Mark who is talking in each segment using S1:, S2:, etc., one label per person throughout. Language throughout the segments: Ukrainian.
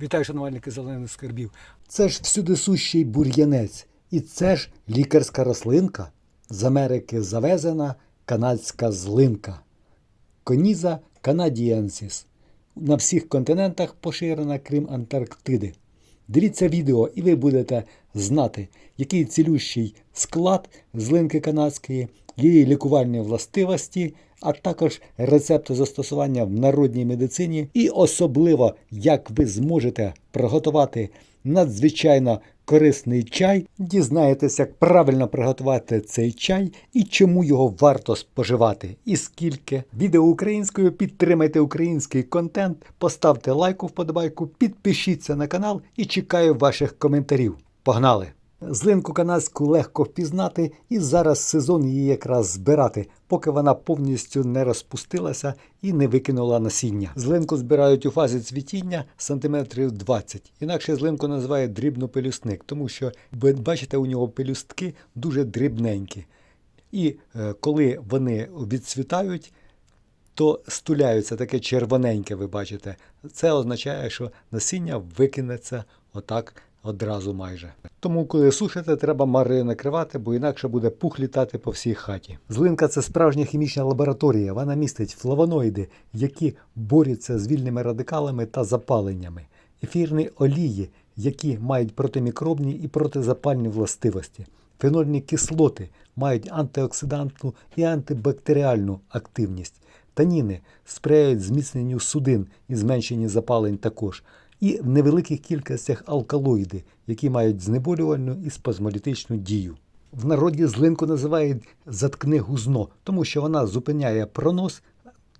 S1: Вітаю, шанувальники зелених скарбів.
S2: Це ж всюдисущий бур'янець. І це ж лікарська рослинка з Америки завезена канадська злинка. Коніза канадієнсіс. На всіх континентах поширена, крім Антарктиди. Дивіться відео, і ви будете знати, який цілющий склад злинки канадської, її лікувальні властивості, а також рецепти застосування в народній медицині, і особливо, як ви зможете приготувати надзвичайно корисний чай, дізнаєтесь, як правильно приготувати цей чай і чому його варто споживати, і скільки. Відео українською. Підтримайте український контент, поставте лайку вподобайку, підпишіться на канал. І чекаю ваших коментарів. Погнали! Злинку канадську легко впізнати, і зараз сезон її якраз збирати, поки вона повністю не розпустилася і не викинула насіння. Злинку збирають у фазі цвітіння сантиметрів 20. Інакше злинку називають дрібнопелюстник, тому що бачите, у нього пелюстки дуже дрібненькі. І е, коли вони відцвітають, то стуляються таке червоненьке, ви бачите. Це означає, що насіння викинеться отак одразу майже. Тому, коли сушите, треба марою накривати, бо інакше буде пух літати по всій хаті. Злинка це справжня хімічна лабораторія. Вона містить флавоноїди, які борються з вільними радикалами та запаленнями, ефірні олії, які мають протимікробні і протизапальні властивості. Фенольні кислоти мають антиоксидантну і антибактеріальну активність. Таніни сприяють зміцненню судин і зменшенню запалень також. І в невеликих кількостях алкалоїди, які мають знеболювальну і спазмолітичну дію. В народі злинку називають заткни гузно, тому що вона зупиняє пронос,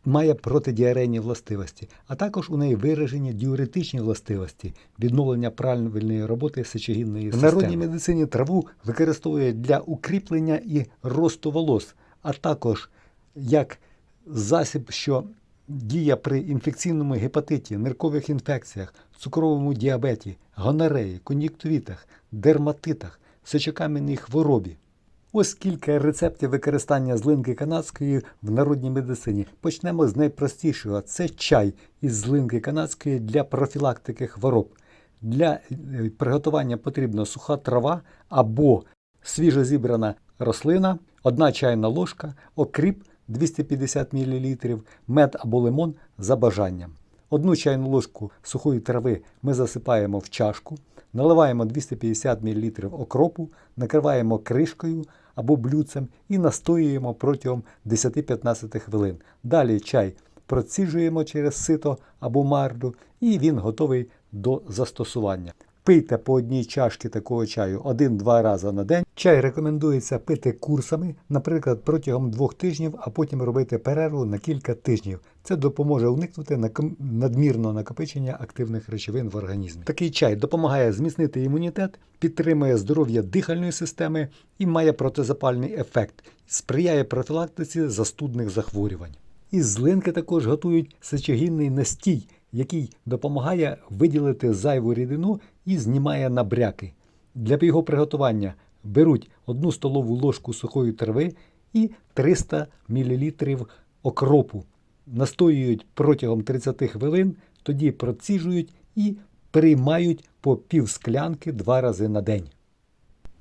S2: має протидіарейні властивості, а також у неї виражені діуретичні властивості, відновлення правильної роботи сечогінної системи. В народній медицині траву використовують для укріплення і росту волос, а також як засіб, що діє при інфекційному гепатиті, ниркових інфекціях, цукровому діабеті, гонореї, кон'юктивітах, дерматитах, сечокам'яній хворобі. Ось кілька рецептів використання злинки канадської в народній медицині. Почнемо з найпростішого. Це чай із злинки канадської для профілактики хвороб. Для е, приготування потрібна суха трава або свіжо зібрана рослина, одна чайна ложка, окріп 250 мл, мед або лимон за бажанням. Одну чайну ложку сухої трави ми засипаємо в чашку, наливаємо 250 мл окропу, накриваємо кришкою або блюдцем і настоюємо протягом 10-15 хвилин. Далі чай проціжуємо через сито або марлю, і він готовий до застосування. Пийте по одній чашці такого чаю один-два рази на день. Чай рекомендується пити курсами, наприклад, протягом двох тижнів, а потім робити перерву на кілька тижнів. Це допоможе уникнути надмірного накопичення активних речовин в організмі. Такий чай допомагає зміцнити імунітет, підтримує здоров'я дихальної системи і має протизапальний ефект, сприяє профілактиці застудних захворювань. Із злинки також готують сечогінний настій, який допомагає виділити зайву рідину і знімає набряки. Для його приготування беруть 1 столову ложку сухої трави і 300 мл окропу. Настоюють протягом 30 хвилин, тоді проціжують і приймають по пів склянки два рази на день.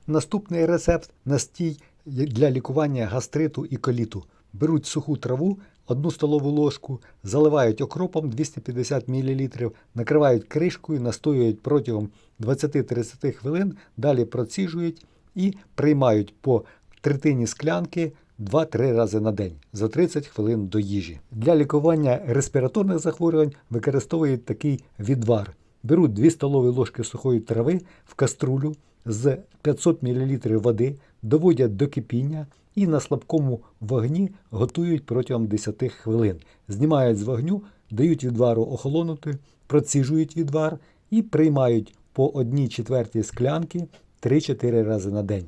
S2: Наступний рецепт настій для лікування гастриту і коліту. Беруть суху траву, одну столову ложку, заливають окропом 250 мл, накривають кришкою, настоюють протягом 20-30 хвилин, далі проціжують і приймають по третині склянки 2-3 рази на день за 30 хвилин до їжі. Для лікування респіраторних захворювань використовують такий відвар. Беруть 2 столові ложки сухої трави в каструлю з 500 мл води, доводять до кипіння і на слабкому вогні готують протягом 10 хвилин. Знімають з вогню, дають відвару охолонути, проціжують відвар і приймають по 1 четвертій склянки 3-4 рази на день.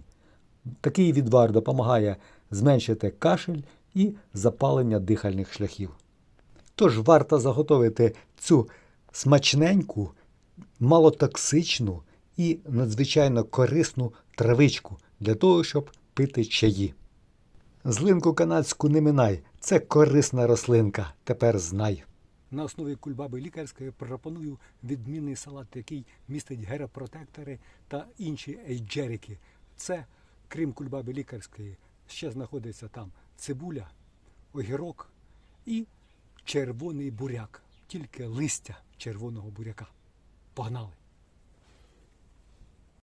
S2: Такий відвар допомагає зменшити кашель і запалення дихальних шляхів. Тож варто заготовити цю смачненьку, малотоксичну і надзвичайно корисну травичку для того, щоб пити чаї. Злинку канадську не минай, це корисна рослинка, тепер знай.
S1: на основі кульбаби лікарської пропоную відмінний салат, який містить геропротектори та інші ейджерики. Це, крім кульбаби лікарської, ще знаходиться там цибуля, огірок і червоний буряк, тільки листя червоного буряка. Погнали!